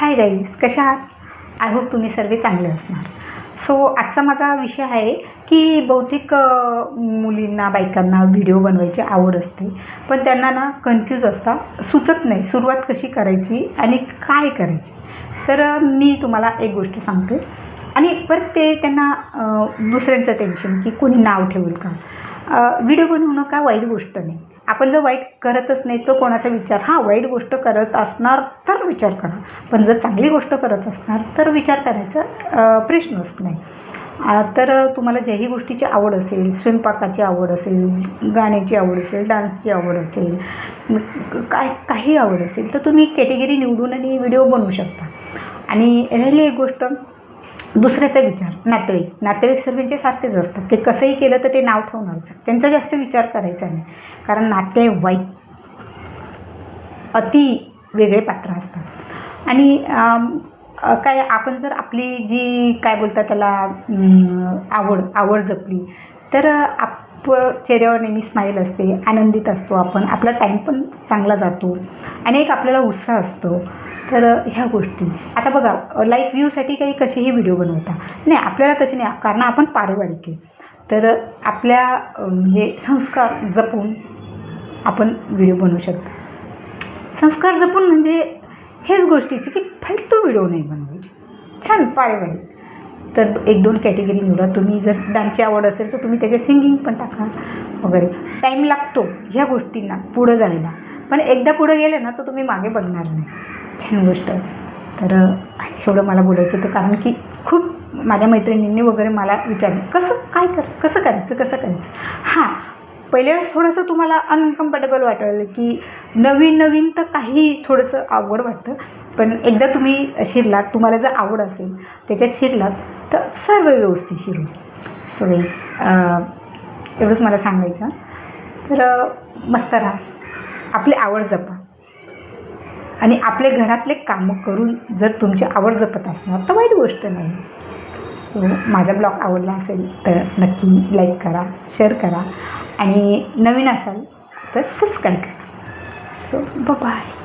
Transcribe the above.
Hi guys कशा आहात? I hope तुम्ही सर्व चांगले असणार. सो आजचा माझा विषय आहे की बहुतेक मुलींना बायकांना व्हिडिओ बनवायची आवड असते. पण त्यांना ना कन्फ्यूज असता सुचत नाही सुरुवात कशी करायची आणि काय करायची. तर मी तुम्हाला एक गोष्ट सांगते. आणि परत ते त्यांना दुसऱ्यांचं टेन्शन की कोणी नाव ठेवेल का. व्हिडिओ बनवणं का वाईट गोष्ट नाही. आपण जर वाईट करतच नाही तर कोणाचा विचार? हा वाईट गोष्ट करत असणार तर विचार करा. पण जर चांगली गोष्ट करत असणार तर विचार करायचा प्रश्नच नाही. तर तुम्हाला ज्याही गोष्टीची आवड असेल स्वयंपाकाची आवड असेल गाण्याची आवड असेल डान्सची आवड असेल काय काही आवड असेल तर तुम्ही कॅटेगरी निवडून आणि व्हिडिओ बनवू शकता. आणि राहिली एक गोष्ट दुसऱ्याचा विचार. नातेवाईक. नातेवाईक सर्वांचे सारखेच असतात. ते कसंही केलं तर ते नाव ठेवणारच त्यांचा जास्त विचार करायचा नाही. कारण नातेवाईक अति वेगळे पात्र असतात. आणि काय आपण जर आपली जी काय बोलतात त्याला आवड आवड जपली तर आप प चेहऱ्यावर नेहमी स्माईल असते आनंदित असतो आपण आपला टाईम पण चांगला जातो आणि एक आपल्याला उत्साह असतो. तर ह्या गोष्टी. आता बघा लाईक व्ह्यूसाठी काही कसेही व्हिडिओ बनवता. नाही आपल्याला तसे नाही कारण आपण पारिवारिक आहे. तर आपल्या म्हणजे संस्कार जपून आपण व्हिडिओ बनवू शकतो. संस्कार जपून म्हणजे हेच गोष्टीची की फालतू व्हिडिओ नाही बनवायचे. छान पारिवारिक. तर एक दोन कॅटेगरी निवडा. तुम्ही जर डान्सची आवड असेल तर तुम्ही त्याच्यात सिंगिंग पण टाका वगैरे. टाईम लागतो ह्या गोष्टींना पुढं जायला. पण एकदा पुढं गेले ना तर तुम्ही मागे बघणार नाही. छान गोष्ट. तर एवढं मला बोलायचं होतं. कारण की खूप माझ्या मैत्रिणींनी वगैरे मला विचारलं कसं? काय कर? कसं करायचं? कसं करायचं? हां पहिले वेळेस थोडंसं तुम्हाला अनकम्फर्टेबल वाटेल की नवीन नवीन तर काही थोडंसं आवड वाटतं. पण एकदा तुम्ही शिरलात तुम्हाला जर आवड असेल त्याच्यात शिरलात तर सर्व व्यवस्थित शिरू सो एवढंच मला सांगायचं. तर मस्त राहा. आपली आवड जपा. आणि आपले घरातले कामं करून जर तुमची आवड जपत असणार तर वाईट गोष्ट नाही. सो माझा ब्लॉग आवडला असेल तर नक्की लाईक करा शेअर करा. आणि नवीन असाल तर सबस्क्राईब करा. So bye